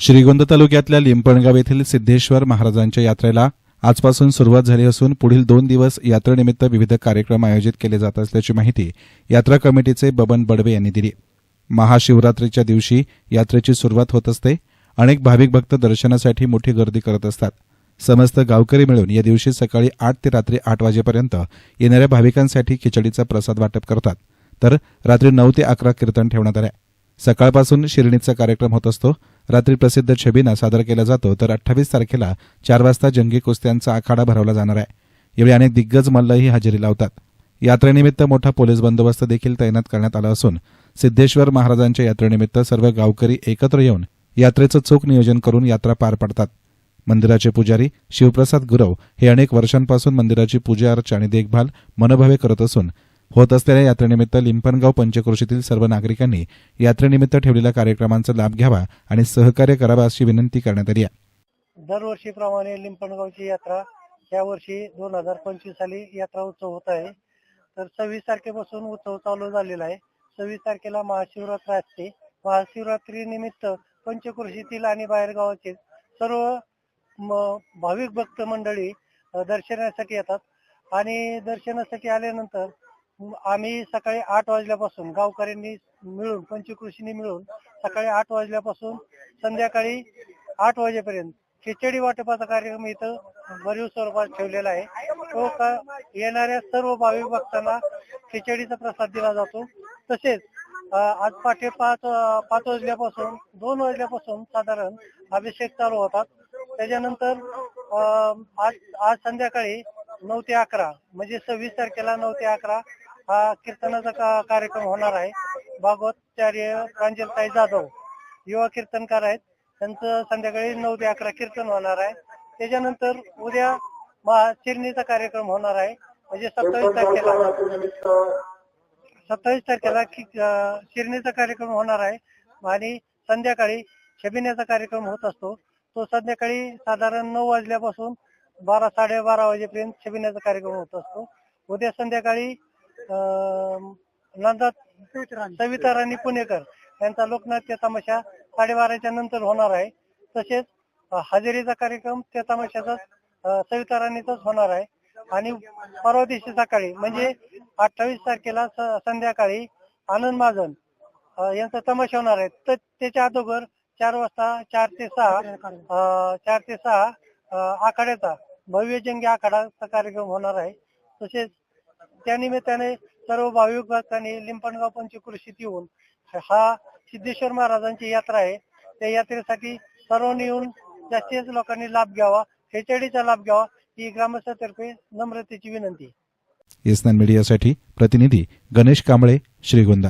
श्रीगोंदा तालुक्यातल्या लिंपणगाव येथील सिद्धेश्वर महाराजांच्या यात्रेला आजपासून सुरुवात झाली असून पुढील दोन दिवस यात्रेनिमित्त विविध कार्यक्रम आयोजित केले जात असल्याची माहिती यात्रा कमिटीचे बबन बडवे यांनी दिली. महाशिवरात्रीच्या दिवशी यात्रेची सुरुवात होत असते. अनेक भाविक भक्त दर्शनासाठी मोठी गर्दी करत असतात. समस्त गावकरी मिळून या दिवशी सकाळी आठ ते रात्री आठ वाजेपर्यंत येणाऱ्या भाविकांसाठी खिचडीचा प्रसाद वाटप करतात. तर रात्री नऊ ते अकरा कीर्तन ठेवण्यात आले. सकाळपासून शिर्णीचा कार्यक्रम होत असतो. रात्री प्रसिद्ध छबिना सादर केला जातो तर अठ्ठावीस तारखेला चार वाजता जंगी कुस्त्यांचा आखाडा भरवला जाणार आहे. यावेळी अनेक दिग्गज मल्लही हजेरी लावतात. यात्रेनिमित्त मोठा पोलीस बंदोबस्त देखील तैनात करण्यात आला असून सिद्धेश्वर महाराजांच्या यात्रेनिमित्त सर्व गावकरी एकत्र येऊन यात्रेचं चोख नियोजन करून यात्रा पार पाडतात. मंदिराचे पुजारी शिवप्रसाद गुरव हे अनेक वर्षांपासून मंदिराची पूजा अर्चा आणि देखभाल मनभावे करत असून होत असलेल्या यात्रेनिमित्त लिंपणगाव पंचक्रोशीतील सर्व नागरिकांनी यात्रेनिमित्त ठेवलेल्या कार्यक्रमांचा लाभ घ्यावा आणि सहकार्य करावा अशी विनंती करण्यात आली आहे. दरवर्षीप्रमाणे लिंपणगावची यात्रा यावर्षी दोन हजार पंचवीस साली यात्रा उत्सव होत आहे. तर सव्वीस तारखेपासून उत्सव चालू झालेला आहे. सव्वीस तारखेला महाशिवरात्र असते. महाशिवरात्री निमित्त पंचकृषीतील आणि बाहेरगावाचे सर्व भाविक भक्त मंडळी दर्शनासाठी येतात. आणि दर्शनासाठी आल्यानंतर आम्ही सकाळी आठ वाजल्यापासून गावकऱ्यांनी मिळून पंचकृषीने मिळून सकाळी आठ वाजल्यापासून संध्याकाळी आठ वाजेपर्यंत खिचडी वाटपाचा कार्यक्रम इथं भरीव स्वरूपात ठेवलेला आहे. तो का येणाऱ्या सर्व भाविक भक्तांना खिचडीचा प्रसाद दिला जातो. तसेच आज पहाटे पाच पाच वाजल्यापासून दोन वाजल्यापासून साधारण अभिषेक चालू होतात. त्याच्यानंतर आज आज संध्याकाळी नऊ ते अकरा म्हणजे सव्वीस तारखेला नऊ ते अकरा हा कीर्तनाचा का- कार्यक्रम होणार आहे. भागवतचार्य प्रांजलताई जाधव युवा कीर्तनकार आहेत. त्यांचं संध्याकाळी नऊ ते अकरा कीर्तन होणार आहे. त्याच्यानंतर उद्या महाचिरणीचा कार्यक्रम होणार आहे. म्हणजे सत्तावीस तारखेला. सत्तावीस तारखेला शिरणीचा कार्यक्रम होणार आहे. आणि संध्याकाळी शबिन्याचा कार्यक्रम होत असतो. तो संध्याकाळी साधारण नऊ वाजल्यापासून बारा साडेबारा वाजेपर्यंत शबिन्याचा कार्यक्रम होत असतो. उद्या संध्याकाळी अं, नंदा सविता राणी पुणेकर यांचा लोकनाट्य तमाशा साडेबाराच्या नंतर होणार आहे. तसेच हजेरीचा कार्यक्रम त्या तमाशाचा सविता राणीचाच होणार आहे. आणि परवा दिवशी सकाळी म्हणजे अठ्ठावीस तारखेला संध्याकाळी आनंद महाजन यांचा तमाशा होणार आहे. तर त्याच्या अगोदर चार वाजता चार ते सहा चार ते सहा आखाड्याचा भव्य जंगी आखाडाचा कार्यक्रम होणार आहे. तसेच त्या निमित्ताने सर्व भाविक भक्तांनी लिंपणगाव पंचकृषीत येऊन हा सिद्धेश्वर महाराजांची यात्रा आहे. त्या यात्रेसाठी सर्वांनी येऊन जास्तीत जास्त लोकांनी लाभ घ्यावा हेचडीचा लाभ घ्यावा ही ग्रामस्थातर्फे नम्रतेची विनंती. आहे मीडियासाठी प्रतिनिधी गणेश कांबळे श्रीगोंदा.